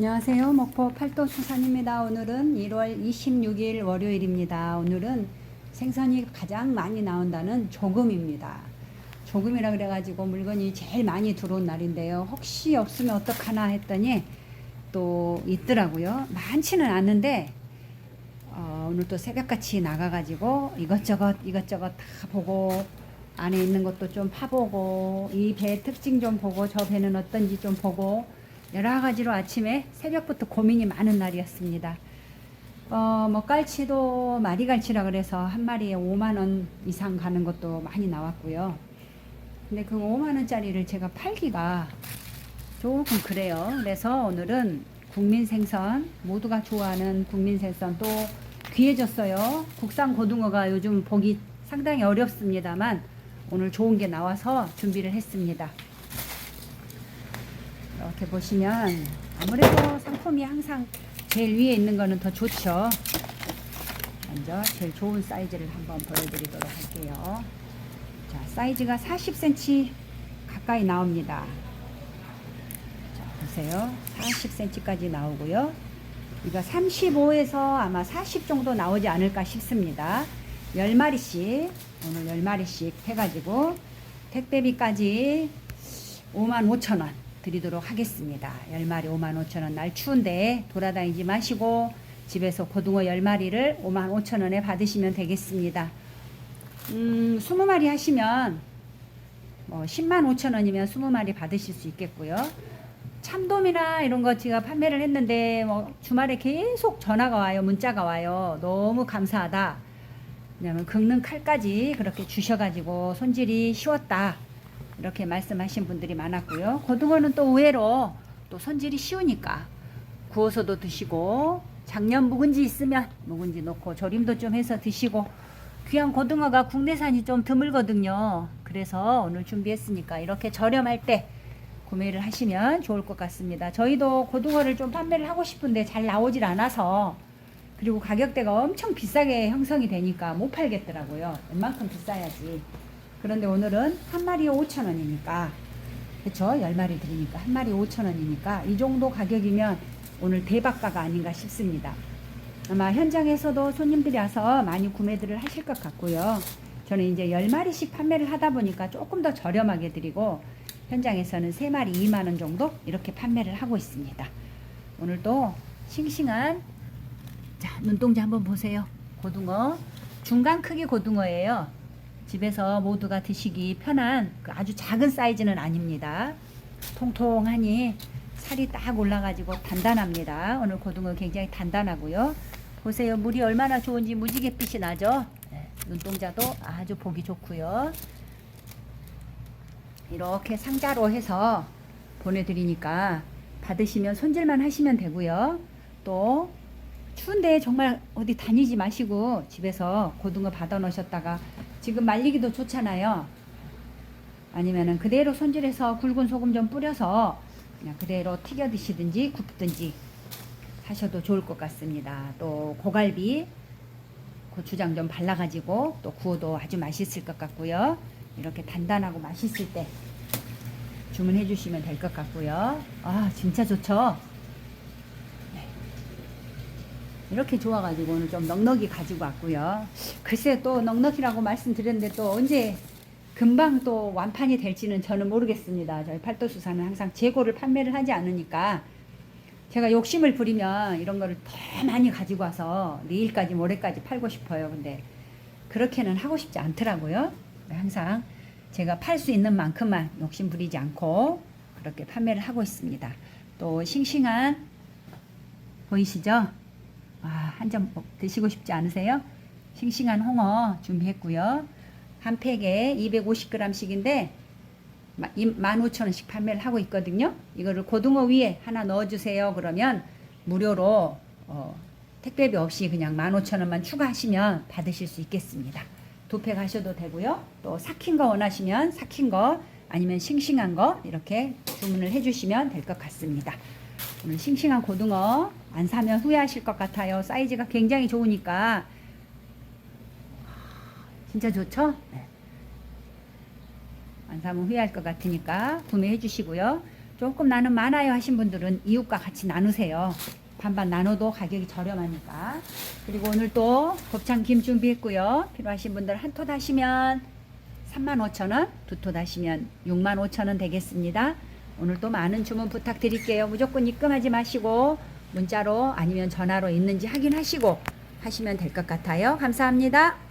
안녕하세요. 목포 팔도 수산입니다. 오늘은 1월 26일 월요일입니다. 오늘은 생선이 가장 많이 나온다는 조금입니다. 조금이라 그래가지고 물건이 제일 많이 들어온 날인데요. 혹시 없으면 어떡하나 했더니 또 있더라고요. 많지는 않은데 어, 오늘 또 새벽같이 나가가지고 이것저것 이것저것 다 보고 안에 있는 것도 좀 파보고 이 배 특징 좀 보고 저 배는 어떤지 좀 보고 여러 가지로 아침에 새벽부터 고민이 많은 날이었습니다. 어, 뭐 깔치도 마리갈치라 그래서 한 마리에 5만 원 이상 가는 것도 많이 나왔고요. 근데 그 5만 원짜리를 제가 팔기가 조금 그래요. 그래서 오늘은 국민 생선 모두가 좋아하는 국민 생선 또 귀해졌어요. 국산 고등어가 요즘 보기 상당히 어렵습니다만 오늘 좋은 게 나와서 준비를 했습니다. 이렇게 보시면 아무래도 상품이 항상 제일 위에 있는 거는 더 좋죠. 먼저 제일 좋은 사이즈를 한번 보여드리도록 할게요. 자, 사이즈가 40cm 가까이 나옵니다. 자, 보세요. 40cm까지 나오고요. 이거 35에서 아마 40 정도 나오지 않을까 싶습니다. 10마리씩, 오늘 10마리씩 해가지고 택배비까지 5만 5천 원 드리도록 하겠습니다. 10마리 5만 5천 원. 날 추운데 돌아다니지 마시고 집에서 고등어 10마리를 5만 5천 원에 받으시면 되겠습니다. 음, 20마리 하시면 뭐 10만 5천 원이면 20마리 받으실 수 있겠고요. 참돔이나 이런 거 제가 판매를 했는데 뭐 주말에 계속 전화가 와요. 문자가 와요. 너무 감사하다. 왜냐면 긁는 칼까지 그렇게 주셔가지고 손질이 쉬웠다. 이렇게 말씀하신 분들이 많았고요. 고등어는 또 의외로 또 손질이 쉬우니까 구워서도 드시고 작년 묵은지 있으면 묵은지 넣고 조림도 좀 해서 드시고 귀한 고등어가 국내산이 좀 드물거든요. 그래서 오늘 준비했으니까 이렇게 저렴할 때 구매를 하시면 좋을 것 같습니다. 저희도 고등어를 좀 판매를 하고 싶은데 잘 나오질 않아서 그리고 가격대가 엄청 비싸게 형성이 되니까 못 팔겠더라고요. 웬만큼 비싸야지. 그런데 오늘은 한 마리에 5천 원이니까 그쵸? 10마리 드리니까 한 마리 5천 원이니까 이 정도 가격이면 오늘 대박가가 아닌가 싶습니다. 아마 현장에서도 손님들이 와서 많이 구매들을 하실 것 같고요. 저는 이제 10마리씩 판매를 하다 보니까 조금 더 저렴하게 드리고 현장에서는 3마리 2만 원 정도 이렇게 판매를 하고 있습니다. 오늘 또 싱싱한 자, 눈동자 한번 보세요. 고등어. 중간 크기 고등어예요. 집에서 모두가 드시기 편한 그 아주 작은 사이즈는 아닙니다. 통통하니 살이 딱 올라가지고 단단합니다. 오늘 고등어 굉장히 단단하고요. 보세요. 물이 얼마나 좋은지 무지갯빛이 나죠. 네, 눈동자도 아주 보기 좋고요. 이렇게 상자로 해서 보내드리니까 받으시면 손질만 하시면 되고요. 또 추운데 정말 어디 다니지 마시고 집에서 고등어 받아 놓으셨다가 지금 말리기도 좋잖아요. 아니면은 그대로 손질해서 굵은 소금 좀 뿌려서 그냥 그대로 튀겨 드시든지 굽든지 하셔도 좋을 것 같습니다. 또 고갈비 고추장 좀 발라가지고 또 구워도 아주 맛있을 것 같고요. 이렇게 단단하고 맛있을 때 주문해 주시면 될 것 같고요. 아 진짜 좋죠. 네. 이렇게 좋아가지고 오늘 좀 넉넉히 가지고 왔고요. 글쎄 또 넉넉이라고 말씀드렸는데 또 언제 금방 또 완판이 될지는 저는 모르겠습니다. 저희 팔도수사는 항상 재고를 판매를 하지 않으니까 제가 욕심을 부리면 이런 거를 더 많이 가지고 와서 내일까지 모레까지 팔고 싶어요. 근데 그렇게는 하고 싶지 않더라고요. 항상 제가 팔 수 있는 만큼만 욕심 부리지 않고 그렇게 판매를 하고 있습니다. 또 싱싱한 보이시죠? 아, 한 점 드시고 싶지 않으세요? 싱싱한 홍어 준비했고요. 한 팩에 250g씩인데 15,000원씩 판매를 하고 있거든요. 이거를 고등어 위에 하나 넣어주세요. 그러면 무료로 어, 택배비 없이 그냥 15,000원만 추가하시면 받으실 수 있겠습니다. 두팩 하셔도 되고요. 또 삭힌 거 원하시면 삭힌 거 아니면 싱싱한 거 이렇게 주문을 해주시면 될 것 같습니다. 싱싱한 고등어 안 사면 후회하실 것 같아요. 사이즈가 굉장히 좋으니까 진짜 좋죠? 네. 안 사면 후회할 것 같으니까 구매해 주시고요. 조금 나는 많아요 하신 분들은 이웃과 같이 나누세요. 반반 나눠도 가격이 저렴하니까. 그리고 오늘 또 곱창 김 준비했고요. 필요하신 분들 한톨 하시면 35,000원, 두톨 하시면 65,000원 되겠습니다. 오늘 또 많은 주문 부탁드릴게요. 무조건 입금하지 마시고 문자로 아니면 전화로 있는지 확인하시고 하시면 될 것 같아요. 감사합니다.